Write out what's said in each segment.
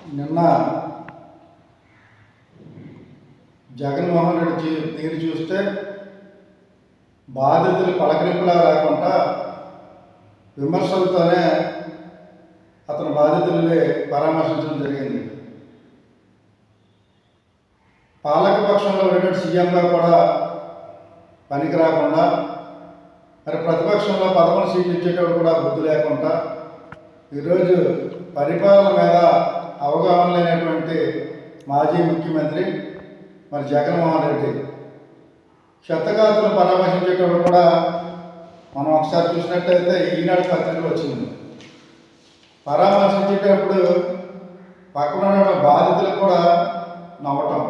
నిన్న జగన్మోహన్ రెడ్డి తీరు చూస్తే బాధితులు పలకరింపులా రాకుండా విమర్శలతోనే అతను బాధితుల్ని పరామర్శించడం జరిగింది. పాలకపక్షంలో ఉన్నటువంటి సీఎంగా కూడా పనికి రాకుండా మరి ప్రతిపక్షంలో పదకొండు సీట్లు ఇచ్చేటప్పుడు కూడా బుద్ధి లేకుండా ఈరోజు పరిపాలన మీద అవగాహన లేనటువంటి మాజీ ముఖ్యమంత్రి మరి జగన్మోహన్ రెడ్డి. క్షతగాతులు పరామర్శించేటప్పుడు కూడా మనం ఒకసారి చూసినట్టయితే ఈనాడు పత్రికలో వచ్చింది. పరామర్శించేటప్పుడు పక్కన ఉన్న బాధితులకు కూడా నవ్వటం.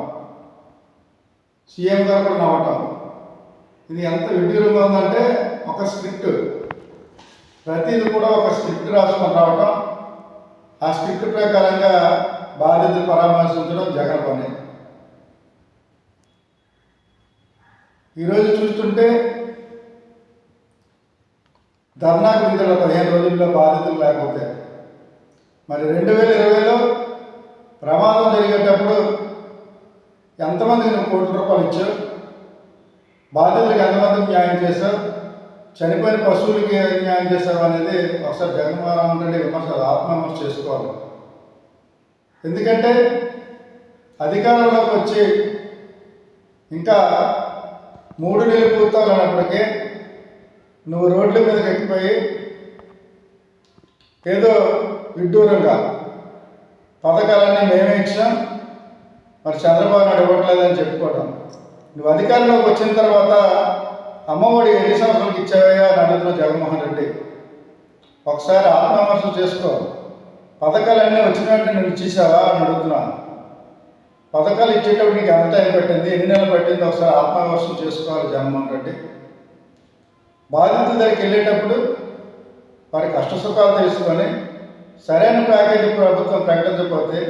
సీఎం గారు కూడా నవ్వటం. ఇది ఎంత విడ్డూరంగా ఉందంటే ఒక స్క్రిప్ట్. ప్రతిది కూడా ఒక స్క్రిప్ట్ రాసుకొని రావటం. ఆ స్క్రిప్ట్ ప్రకారంగా బాధితులు పరామర్శించడం జగన్ పని. ఈరోజు చూస్తుంటే ధర్నాకు విడుదల పదిహేను రోజుల్లో బాధితులు లేకపోతే మరి రెండు వేల ఇరవైలో ప్రమాదం జరిగేటప్పుడు ఎంతమంది నువ్వు కోట్ల రూపాయలు ఇచ్చావు? బాధితులకు ఎంతమందికి న్యాయం చేశావు? చనిపోయిన పశువులకి న్యాయం చేశావు అనేది ఒకసారి జగన్మోహన్ రెడ్డి విమర్శ ఆత్మవిమర్శ చేసుకోవాలి. ఎందుకంటే అధికారంలోకి వచ్చి ఇంకా మూడు నెలలు పూర్తవులన్నప్పటికీ నువ్వు రోడ్ల మీదకి ఎక్కిపోయి ఏదో విడ్డూరంగా పథకాలన్నీ మేమే ఇచ్చాం మరి చంద్రబాబు నాయుడు ఇవ్వట్లేదని చెప్పుకోవడం నువ్వు అధికారంలోకి వచ్చిన తర్వాత అమ్మఒడి ఎన్ని సంవత్సరాలకు ఇచ్చావయ్యా అని అడుగుతున్న జగన్మోహన్ రెడ్డి. ఒకసారి ఆత్మవిమర్శ చేసుకో. పథకాలన్నీ వచ్చిన వెంటనే నువ్వు ఇచ్చేసావా అని అడుగుతున్నాను పథకాలు ఇచ్చేటప్పుడు నీకు ఎంత టైం పట్టింది? ఎన్ని నెలలు పట్టింది? ఒకసారి ఆత్మవిమర్శం చేసుకోవాలి జగన్మోహన్ రెడ్డి. బాధితుల దగ్గరికి వెళ్ళేటప్పుడు వారి కష్ట సుఖాలు తెలుసుకొని సరైన ప్యాకేజీ ప్రభుత్వం ప్రకటించకపోతే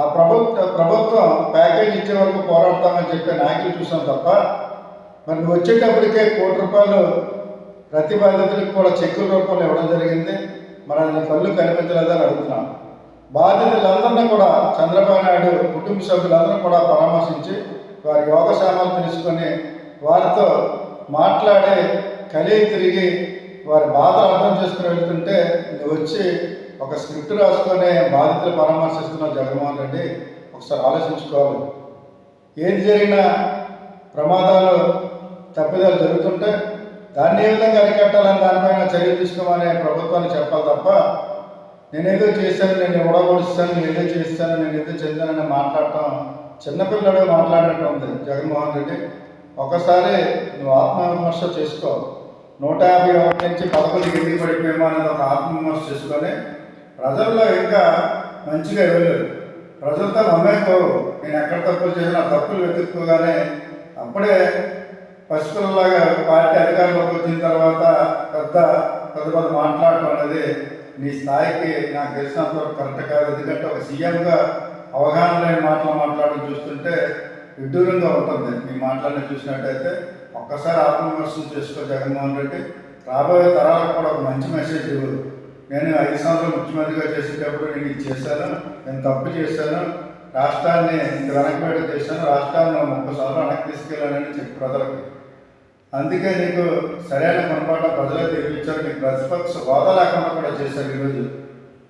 ఆ ప్రభుత్వ ప్రభుత్వం ప్యాకేజీ ఇచ్చే వరకు పోరాడతామని చెప్పే నాయకులు చూసాం తప్ప మరి నువ్వు వచ్చేటప్పటికే కోటి రూపాయలు ప్రతి బాధితులకు కూడా చెక్కుల రూపంలో ఇవ్వడం జరిగింది. మరి అది కళ్ళు కనిపించలేదని అడుగుతున్నాను. బాధితులందరినీ కూడా చంద్రబాబు నాయుడు కుటుంబ సభ్యులందరూ కూడా పరామర్శించి వారి యోగశామాలు తెలుసుకొని వారితో మాట్లాడి కలిగి తిరిగి వారి బాధలు అర్థం చేసుకుని వెళ్తుంటే నువ్వు వచ్చి ఒక స్క్రిప్ట్ రాసుకొని బాధితులు పరామర్శిస్తున్నావు జగన్మోహన్ రెడ్డి ఒకసారి ఆలోచించుకోవాలి. ఏది జరిగినా ప్రమాదాలు తప్పిదాలు జరుగుతుంటే దాన్ని ఏ విధంగా అరికట్టాలని దానిపైన చర్య తీసుకోమని ప్రభుత్వాన్ని చెప్పాలి తప్ప నేనేదో చేశాను నేను ఓడగొడిస్తాను నేను చేస్తాను నేను ఏదో చెందానని మాట్లాడటం చిన్నపిల్లడు మాట్లాడినట్టు ఉంది జగన్మోహన్ రెడ్డి. ఒకసారి నువ్వు ఆత్మవిమర్శ చేసుకో. నూట యాభై ఒకటి నుంచి పదకొండు ఎందుకు పడిపోయామో అనేది ఒక ఆత్మవిమర్శ చేసుకొని ప్రజల్లో ఇంకా మంచిగా ఇవ్వలేదు ప్రజలతో మమ్మేకోవు నేను ఎక్కడ తప్పులు చేసినా తప్పులు వెతుక్కోగానే అప్పుడే పసిపిల్లలాగా పార్టీ అధికారంలోకి వచ్చిన తర్వాత పెద్ద పెద్ద పెద్ద మాట్లాడటం అనేది నీ స్థాయికి నాకు తెలిసినంత కరెక్ట్ కాదు. ఎందుకంటే ఒక సీఎంగా అవగాహన లేని మాటలు మాట్లాడడం చూస్తుంటే విడ్డూరంగా ఉంటుంది. మీ మాట్లాడిన చూసినట్టయితే ఒక్కసారి ఆత్మవిమర్శనం చేసుకో జగన్మోహన్ రెడ్డి. రాబోయే తరాలకు కూడా ఒక మంచి మెసేజ్ ఇవ్వదు నేను ఐదు సంవత్సరాలు ముఖ్యమంత్రిగా చేసేటప్పుడు నేను ఇది చేశాను. నేను తప్పు చేశాను. రాష్ట్రాన్ని ఇంత చేశాను. రాష్ట్రాన్ని ముప్పై సంవత్సరాలు వెనక్కి తీసుకెళ్ళానని చెప్పి ప్రజలకు. అందుకే నీకు సరైన పొరపాటు ప్రజలకు తెప్పించారు నీకు ప్రతిపక్ష హోదా లేకుండా కూడా చేశారు ఈరోజు.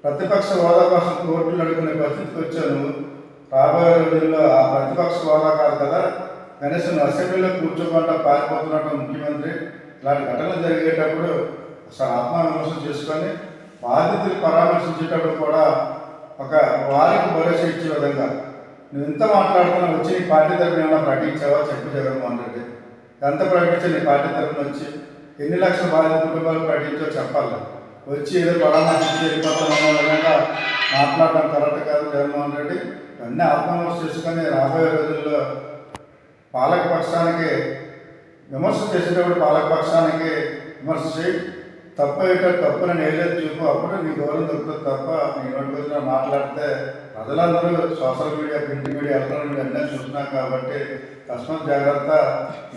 ప్రతిపక్ష హోదా కోసం కోర్టులు అడుగునే పరిస్థితికి వచ్చాను. రాబోయే రోజుల్లో ఆ ప్రతిపక్ష హోదా కాదు కదా. కనీసం అసెంబ్లీలో కూర్చోకుండా పారిపోతున్నట్టు ముఖ్యమంత్రి ఇలాంటి ఘటనలు జరిగేటప్పుడు ఒకసారి ఆత్మవిమర్శనం చేసుకొని బాధితులు పరామర్శించేటప్పుడు కూడా ఒక వారికి భరోసా ఇచ్చే విధంగా. నువ్వు ఎంత మాట్లాడుతున్నావు వచ్చి నీ పార్టీ తరఫున ఏమైనా ప్రకటించావా? చెప్పు జగన్మోహన్ రెడ్డి. ఎంత ప్రకటించా నీ పార్టీ తరఫున వచ్చి ఎన్ని లక్షల బాధిత కుటుంబాలు ప్రకటించో చెప్పాలి. వచ్చి ఏదో పరామర్శించి వెళ్ళిపోతామో విధంగా మాట్లాడడం కరెక్ట్ కాదు జగన్మోహన్ రెడ్డి. అన్నీ ఆత్మవిమర్శ చేసుకొని రాబోయే రోజుల్లో పాలక పక్షానికి విమర్శ చేసేటప్పుడు పాలక పక్షానికి విమర్శ చేయి. తప్పు అయితే తప్పుని నేలేదు చూపు. అప్పుడు నీ గౌరవం దొరుకుతుంది తప్ప నీ నోటి వచ్చిన మాట్లాడితే ప్రజలందరూ social media print media electronic media అన్నీ చూస్తున్నాం కాబట్టి కస్టమర్ జాగ్రత్త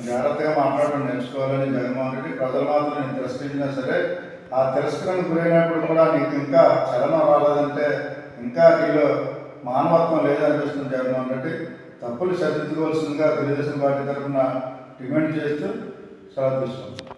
జాగ్రత్తగా మాట్లాడడం నేర్చుకోవాలని జగన్మోహన్ రెడ్డి. ప్రజలు మాత్రం నేను తిరస్కరించినా సరే ఆ తిరస్కరణ గురైనప్పుడు కూడా నీకు ఇంకా చలనం రాలేదంటే ఇంకా నీలో మానవత్వం లేదనిపిస్తుంది జగన్మోహన్ రెడ్డి. తప్పులు సరిదిద్దుకోవాల్సిందిగా తెలుగుదేశం పార్టీ తరఫున డిమాండ్ చేస్తూ సెలవు తీసుకుంటాం